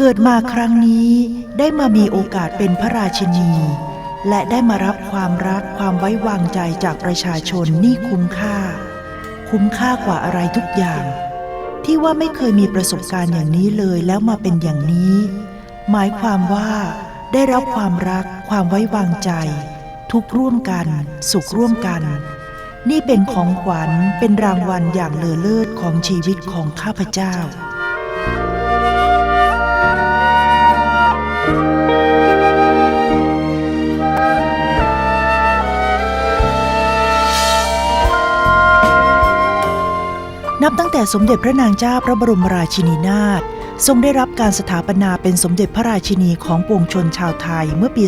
เกิดมาครั้งนี้ได้มามีโอกาสเป็นพระราชินี และได้มารับความรักความไว้วางใจจากประชาชนนี่คุ้มค่า คุ้มค่ากว่าอะไรทุกอย่าง ที่ว่าไม่เคยมีประสบการณ์อย่างนี้เลยแล้วมาเป็นอย่างนี้ หมายความว่าได้รับความรักความไว้วางใจ ทุกร่วมกัน สุขร่วมกัน นี่เป็นของขวัญเป็นรางวัลอย่างเลอเลิศของชีวิตของข้าพเจ้า นับตั้งแต่สมเด็จพระนางเจ้าพระบรมราชินีนาถทรงได้รับการสถาปนาเป็นสมเด็จพระราชินีของปวงชนชาวไทยเมื่อปี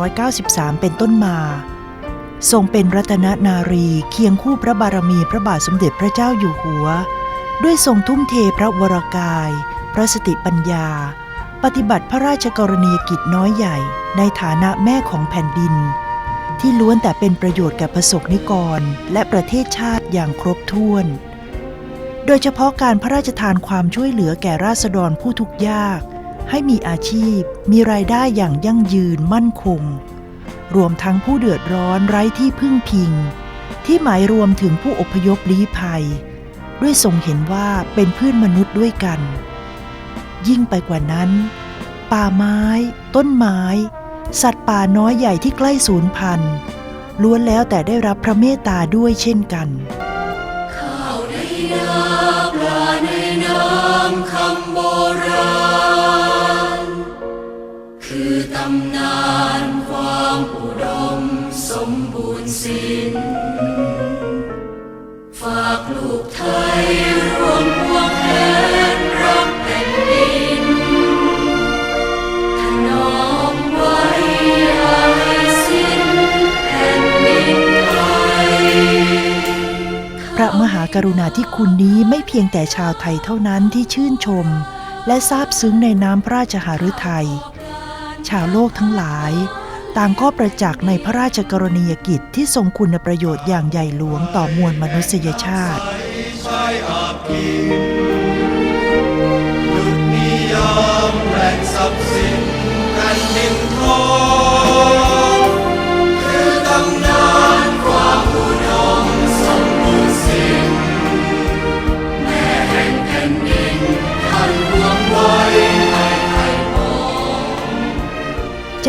2493 เป็นต้นมา ทรงเป็นรัตนนารีเคียงคู่พระบารมีพระบาทสมเด็จพระเจ้าอยู่หัว ด้วยทรงทุ่มเทพระวรากาย พระสติปัญญา ปฏิบัติพระราชกรณียกิจน้อยใหญ่ในฐานะแม่ของแผ่นดิน ที่ล้วนแต่เป็นประโยชน์แก่ประสบนิกร และประเทศชาติอย่างครบถ้วน โดยเฉพาะการพระราชทานความช่วยเหลือแก่ราษฎรผู้ทุกข์ยาก ให้มีอาชีพ มีรายได้อย่างยั่งยืนมั่นคง รวมทั้งผู้เดือดร้อนไร้ที่พึ่งพิง ที่หมายรวมถึงผู้อพยพลี้ภัย ด้วยทรงเห็นว่าเป็นเพื่อนมนุษย์ด้วยกัน ยิ่งไปกว่านั้น ป่าไม้ ต้นไม้ สัตว์ป่าน้อยใหญ่ที่ใกล้สูญพันธุ์ล้วนแล้วแต่ได้รับพระเมตตาด้วยเช่นกัน ระมหากรุณาธิคุณนี้ไม่เพียงแต่ชาวไทยเท่านั้นที่ชื่นชม และซาบซึ้งในน้ำพระราชหฤทัย ชาวโลกทั้งหลาย ต่างก็ประจักษ์ในพระราชกรณียกิจที่ทรงคุณประโยชน์อย่างใหญ่หลวงต่อมวลมนุษยชาติดุจนิยามแหล่งทรัพย์สินกันดินท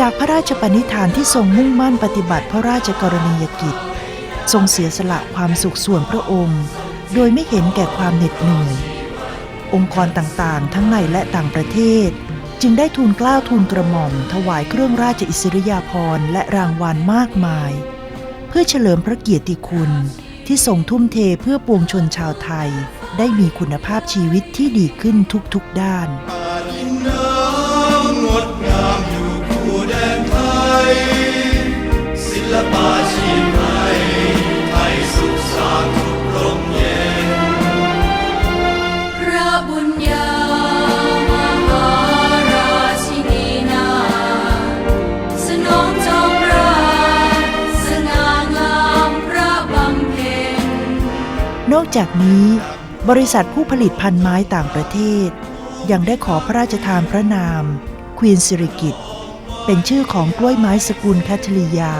จากพระราชปณิธานที่ทรงมุ่งมั่นปฏิบัติพระราชกรณียกิจ ทรงเสียสละความสุขส่วนพระองค์ โดยไม่เห็นแก่ความเหน็ดเหนื่อย องค์กรต่างๆ ทั้งในและต่างประเทศ จึงได้ทูลกล้าวทูลกระหม่อม ถวายเครื่องราชอิสริยาภรณ์และรางวัลมากมาย เพื่อเฉลิมพระเกียรติคุณที่ทรงทุ่มเทเพื่อปวงชนชาวไทย ได้มีคุณภาพชีวิตที่ดีขึ้นทุกๆด้าน ลปาชีพไทยไทยสุขสานทุกลมเย็น พระบุญญามหาราชินีนา สนองจอมราชสง่างามพระบำเพ็ญ นอกจากนี้ บริษัทผู้ผลิตพันไม้ต่างประเทศ ยังได้ขอพระราชทานพระนาม ควีนสิริกิต เป็นชื่อของกล้วยไม้สกุลแคทริยา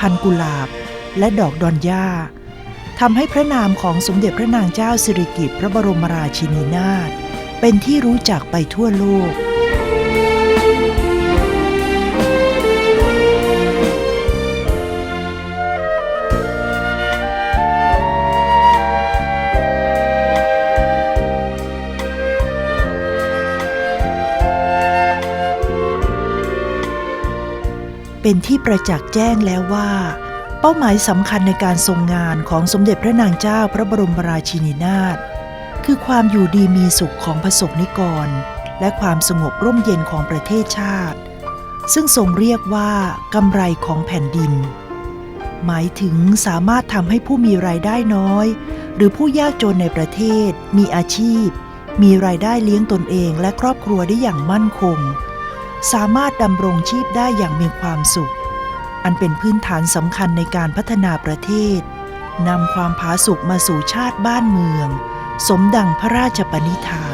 พันกุหลาบ และดอกดอนย่าทำให้พระนามของสมเด็จพระนางเจ้าสิริกิติ์พระบรมราชินีนาถเป็นที่รู้จักไปทั่วโลก เป็นที่ประจักษ์แจ้งแล้วว่า เป้าหมายสำคัญในการทรงงานของสมเด็จพระนางเจ้าพระบรมราชินีนาถคือความอยู่ดีมีสุขของประสบนิกร และความสงบร่มเย็นของประเทศชาติ ซึ่งทรงเรียกว่ากำไรของแผ่นดิน หมายถึงสามารถทำให้ผู้มีรายได้น้อย หรือผู้ยากจนในประเทศ มีอาชีพ มีรายได้เลี้ยงตนเองและครอบครัวได้อย่างมั่นคง สามารถดำรงชีพได้อย่างมีความสุข อันเป็นพื้นฐานสำคัญในการพัฒนาประเทศนำความผาสุกมาสู่ชาติบ้านเมือง สมดังพระราชปณิธาน